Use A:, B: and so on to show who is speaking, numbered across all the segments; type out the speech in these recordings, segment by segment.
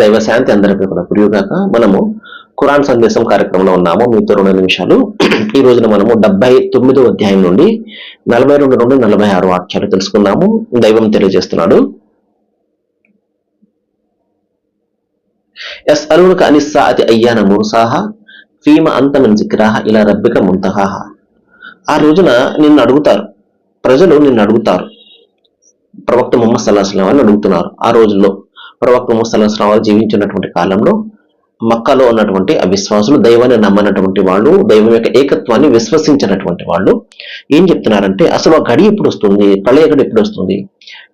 A: దైవశాంతి అందరికీ కూడా ప్రియుగాక. మనము ఖురాన్ సందేశం కార్యక్రమంలో ఉన్నాము. మీతో రెండు నిమిషాలు. ఈ రోజున మనము డెబ్బై తొమ్మిదో అధ్యాయం నుండి నలభై రెండు నుండి నలభై ఆరు వాక్యాలు తెలుసుకున్నాము దైవం తెలియజేస్తున్నాడు. ఎస్ అరుణక అనిస్సాతి అయ్యాన మురుసాహ ఫీమ అంతమిన్ జిక్రాహ ఇలా రబ్బిక ముంతహాహ. ఆ రోజున నిన్ను అడుగుతారు. ప్రజలు నిన్ను అడుగుతారు. ప్రవక్త ముహమ్మద్ సల్లాహం అని అడుగుతున్నారు. ఆ రోజుల్లో ప్రవక్త ముసలం స్రావాలు వారు జీవించినటువంటి కాలంలో మక్కాలో ఉన్నటువంటి అవిశ్వాసులు దైవాన్ని నమ్మనటువంటి వాళ్ళు దైవం యొక్క ఏకత్వాన్ని విశ్వసించినటువంటి వాళ్ళు ఏం చెప్తున్నారంటే అసలు ఆ గడి ఎప్పుడు వస్తుంది? ప్రళయ గడి ఎప్పుడు వస్తుంది?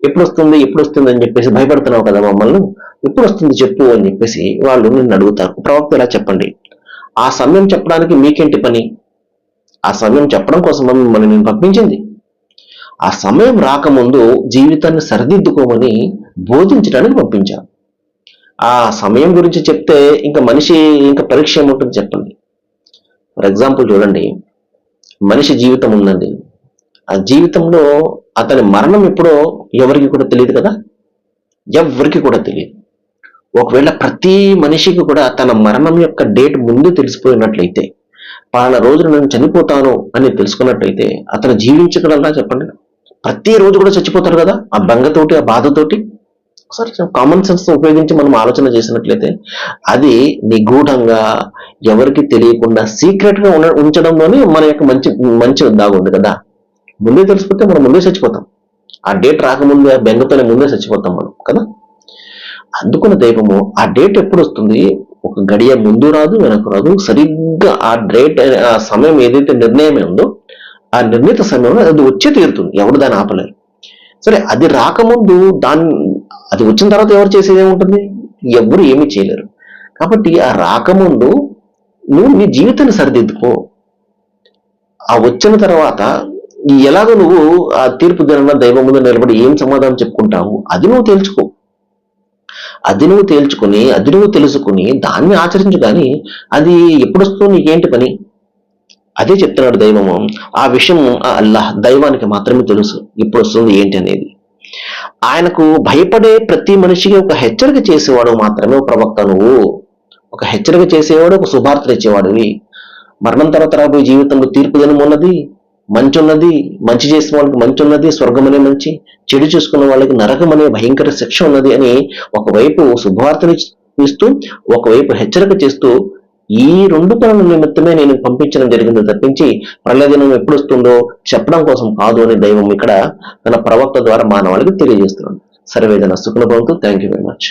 A: ఎప్పుడు వస్తుంది? ఎప్పుడు వస్తుంది అని చెప్పేసి భయపడుతున్నావు కదా మమ్మల్ని? ఎప్పుడు వస్తుంది చెప్పు అని చెప్పేసి వాళ్ళు నిన్ను అడుగుతారు. ప్రవక్త ఇలా చెప్పండి? ఆ సమయం చెప్పడానికి మీకేంటి పని? ఆ సమయం చెప్పడం కోసం మిమ్మల్ని నేను పంపించింది. ఆ సమయం రాకముందు జీవితాన్ని సరిదిద్దుకోమని బోధించడానికి పంపించాను ఆ సమయం గురించి చెప్తే ఇంకా మనిషి ఇంకా పరీక్ష ఏముంటుంది చెప్పండి. ఫర్ ఎగ్జాంపుల్ చూడండి మనిషి జీవితం ఉందండి. ఆ జీవితంలో అతని మరణం ఎప్పుడో ఎవరికి కూడా తెలియదు కదా? ఎవరికి కూడా తెలియదు. ఒకవేళ ప్రతి మనిషికి కూడా తన మరణం యొక్క డేట్ ముందు తెలిసిపోయినట్లయితే పలానా రోజున నేను చనిపోతాను అని తెలుసుకున్నట్లయితే అతను జీవించగలరా చెప్పండి? ప్రతి రోజు కూడా చచ్చిపోతారు కదా? ఆ బెంగతోటి ఆ బాధతోటి? ఒకసారి కామన్ సెన్స్ ఉపయోగించి మనం ఆలోచన చేసినట్లయితే అది నిగూఢంగా ఎవరికి తెలియకుండా సీక్రెట్గా ఉంచడంలోనే మన యొక్క మంచి మంచి దాగుంది కదా? ముందే తెలిసిపోతే మనం ముందే చచ్చిపోతాం. ఆ డేట్ రాకముందే ఆ బెంగతోనే ముందే చచ్చిపోతాం మనం కదా? అందుకున్న దైవము ఆ డేట్ ఎప్పుడు వస్తుంది? ఒక గడియ ముందు రాదు వెనక రాదు. సరిగ్గా ఆ డేట్ ఆ సమయం ఏదైతే నిర్ణయమే ఉందో ఆ నిర్ణీత సమయంలో అది వచ్చే తీరుతుంది. ఎవరు దాన్ని ఆపలేరు. సరే అది రాకముందు దాన్ని అది వచ్చిన తర్వాత ఎవరు చేసేది ఏముంటుంది? ఎవరు ఏమీ చేయలేరు. కాబట్టి ఆ రాకముందు నువ్వు నీ జీవితాన్ని సరిదిద్దుకో. ఆ వచ్చిన తర్వాత ఎలాగో నువ్వు ఆ తీర్పు దిన దైవం ముందు నిలబడి ఏం సమాధానం చెప్పుకుంటావు? అది నువ్వు తేల్చుకో. అది నువ్వు తేల్చుకుని అది నువ్వు తెలుసుకుని దాన్ని ఆచరించు కానీ అది ఎప్పుడు వస్తుందో నీకేంటి పని? అదే చెప్తున్నాడు దైవము. ఆ విషయం ఆ అల్లాహ్ దైవానికి మాత్రమే తెలుసు. ఇప్పుడు వస్తుంది ఏంటి అనేది ఆయనకు భయపడే ప్రతి మనిషికి ఒక హెచ్చరిక చేసేవాడు మాత్రమే ప్రవక్త నువ్వు ఒక హెచ్చరిక చేసేవాడు ఒక శుభార్త ఇచ్చేవాడివి మరణం తర్వాత రాబోయే జీవితంలో తీర్పు దినం ఉన్నది మంచి ఉన్నది మంచి చేసిన వాళ్ళకి మంచి ఉన్నది స్వర్గం అనే మంచి చెడు చూసుకున్న వాళ్ళకి నరకం అనే భయంకర శిక్ష ఉన్నది అని ఒకవైపు శుభవార్తని ఇస్తూ ఒకవైపు హెచ్చరిక చేస్తూ ఈ రెండు పనుల నిమిత్తమే నేను పంపించడం జరిగింది తప్పించి ప్రళయదినం ఎప్పుడు వస్తుందో చెప్పడం కోసం కాదు అని దైవం ఇక్కడ తన ప్రవక్త ద్వారా మానవాళికి తెలియజేస్తున్నాడు. సర్వేదన సుఖన భవంతు థ్యాంక్ యూ వెరీ మచ్.